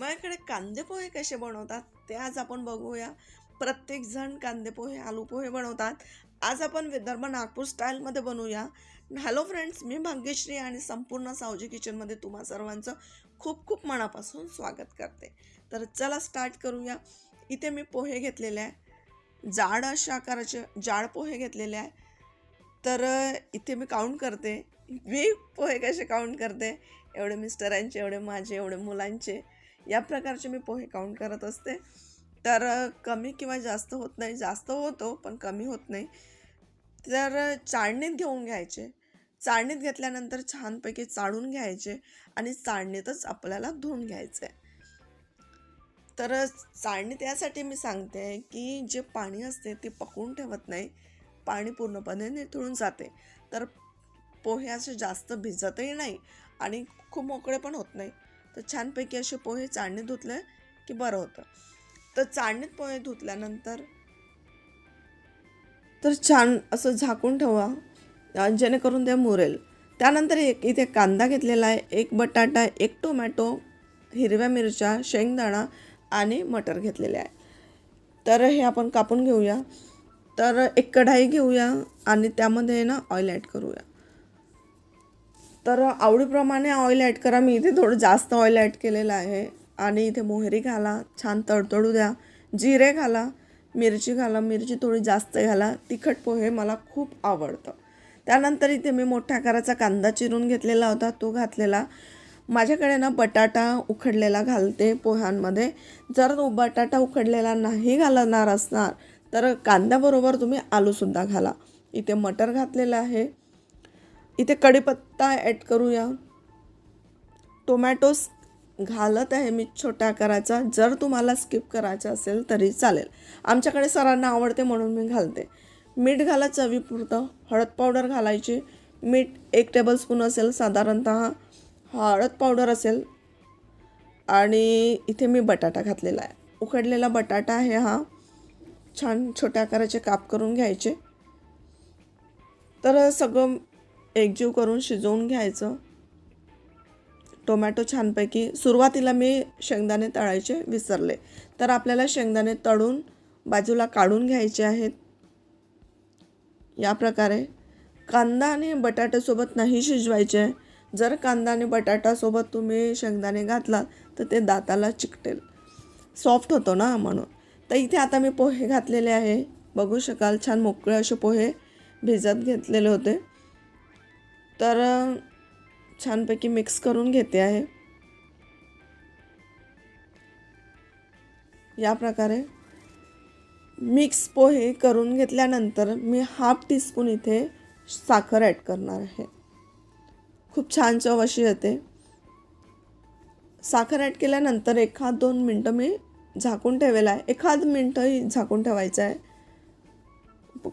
माझ्याकडे कांदेपोहे कसे बनवतात ते आज आपण बघूया. प्रत्येकजण कांदेपोहे आलू पोहे बनवतात. आज आपण विदर्भ नागपूर स्टाईलमध्ये बनवूया. हॅलो फ्रेंड्स मी भाग्यश्री आणि संपूर्ण सावजी किचनमध्ये तुम्हा सर्वांचं खूप खूप मनापासून स्वागत करते. तर चला स्टार्ट करूया. इथे मी पोहे घेतलेले आहे. जाड अशा आकाराचे जाड पोहे घेतलेले आहे. तर इथे मी काउंट करते. मी पोहे कसे काउंट करते? एवढे मिस्टरांचे एवढे माझे एवढे मुलांचे. या प्रकारचे मी पोहे काउंट करत असते. तर कमी किंवा जास्त होत नाही. जास्त होतो पण कमी होत नाही. तर चाळणीत घेऊन घ्यायचे. चाळणीत घेतल्यानंतर छानपैकी चाळून घ्यायचे आणि चाळणीतच आपल्याला धुवून घ्यायचे. तर चाळणीत यासाठी मी सांगते की जे पाणी असते ते पकडून ठेवत नाही. पाणी पूर्णपणे निथळून जाते. तर पोहे असे जास्त भिजतही नाही आणि खूप मोकळे पण होत नाही. तर छानपैकी असे पोहे चाळणीत धुतले की बरं होतं. तर चाळणीत पोहे धुतल्यानंतर तर छान असं झाकून ठेवा जेणेकरून ते मुरेल. त्यानंतर एक इथे कांदा घेतलेला आहे एक बटाटा एक टोमॅटो हिरव्या मिरच्या शेंगदाणा आणि मटर घेतलेले आहे. तर हे आपण कापून घेऊया. तर एक कढाई घेऊया आणि त्यामध्ये ना ऑइल ॲड करूया. तर आवडीप्रमाणे ऑइल ॲड करा. मी इथे थोडं जास्त ऑइल ॲड केलेलं आहे. आणि इथे मोहरी घाला. छान तडतडू द्या. जिरे घाला. मिरची घाला. मिरची थोडी जास्त घाला. तिखट पोहे मला खूप आवडतं. त्यानंतर इथे मी मोठ्या आकाराचा कांदा चिरून घेतलेला होता. तो घातलेला. माझ्याकडे ना बटाटा उखडलेला घालते पोह्यांमध्ये. जर तो बटाटा उकडलेला नाही घालणार असणार तर कांद्याबरोबर तुम्ही आलूसुद्धा घाला. इथे मटर घातलेलं आहे. इथे कढीपत्ता ॲड करूया. टोमॅटोस घालत आहे मी छोट्या आकाराचा. जर तुम्हाला स्किप करायचं असेल तरी चालेल. आमच्याकडे सरांना आवडते म्हणून मी घालते. मीठ घाला चवीपुरतं. हळद पावडर घालायची. मीठ एक टेबलस्पून असेल साधारणतः. हळद पावडर असेल. आणि इथे मी बटाटा घातलेला आहे. उकडलेला बटाटा आहे हा. छान छोट्या आकाराचे काप करून घ्यायचे. तर सगळं एकजीव करून शिजवून घ्यायचं. टोमॅटो छानपैकी सुरुवातीला मी शेंगदाणे तळायचे विसरले. तर आपल्याला शेंगदाणे तळून बाजूला काढून घ्यायचे आहेत. या प्रकारे कांदा आणि बटाट्यासोबत नाही शिजवायचे. आहे जर कांदा आणि बटाटासोबत तुम्ही शेंगदाणे घातलात तर ते दाताला चिकटेल. सॉफ्ट होतो ना म्हणून. तर इथे आता मी पोहे घातलेले आहे. बघू शकाल छान मोकळे असे पोहे भिजत घेतलेले होते. तर छानपैकी मिक्स करून घेते आहे. या प्रकारे मिक्स पोहे करून घेतल्यानंतर मी हाफ टीस्पून इथे साखर ॲड करणार आहे. खूप छान चव अशी येते. साखर ॲड केल्यानंतर एखाद दोन मिनटं मी झाकून ठेवेला आहे. एखाद मिनटंही झाकून ठेवायचं आहे.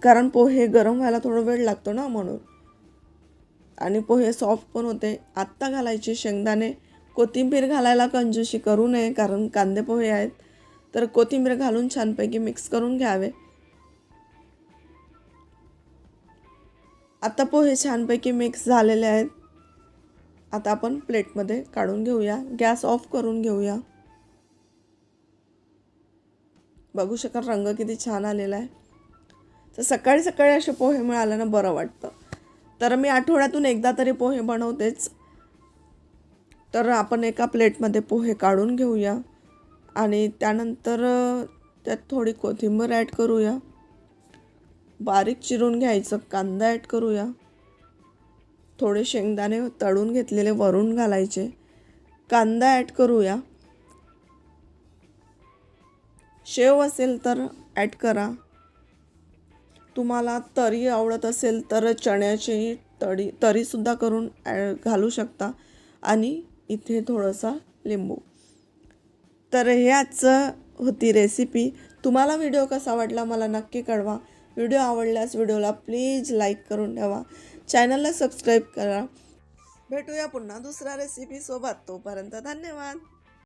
कारण पोहे गरम व्हायला थोडा वेळ लागतो ना म्हणून. आणि पोहे सॉफ्ट पण होते. आत्ता घालायचे शेंगदाणे. कोथिंबीर घालायला कंजूशी करू नये कारण कांदे पोहे आहेत. तर कोथिंबीर घालून छानपैकी मिक्स करून घ्यावे. आता पोहे छानपैकी मिक्स झालेले आहेत. आता आपण प्लेटमध्ये काढून घेऊया. गॅस ऑफ करून घेऊया. बघू शकाल रंग किती छान आलेला आहे. तर सकाळी सकाळी असे पोहे मिळाल्यानं बरं वाटतं. तर मी आठवड्यातून एकदा तरी पोहे बनवतेच. तर आपण एका प्लेटमध्ये पोहे काढून घेऊया आणि त्यानंतर त्यात थोडी कोथिंबीर ॲड करूया. बारीक चिरून घ्यायचं कांदा ॲड करूया. थोडे शेंगदाणे तळून घेतलेले वरून घालायचे. कांदा ॲड करूया. शेव असेल तर ॲड करा. तुम्हाला तरी आवडत असेल तर चण्याची तडी तरीसुद्धा करून ॲ घालू शकता. आणि इथे थोडंसं लिंबू. तर हे आजचं होती रेसिपी. तुम्हाला व्हिडिओ कसा वाटला मला नक्की कळवा. व्हिडिओ आवडल्यास व्हिडिओला प्लीज लाईक करून ठेवा. चॅनलला सबस्क्राईब करा. भेटूया पुन्हा दुसऱ्या रेसिपीसोबत तोपर्यंत धन्यवाद.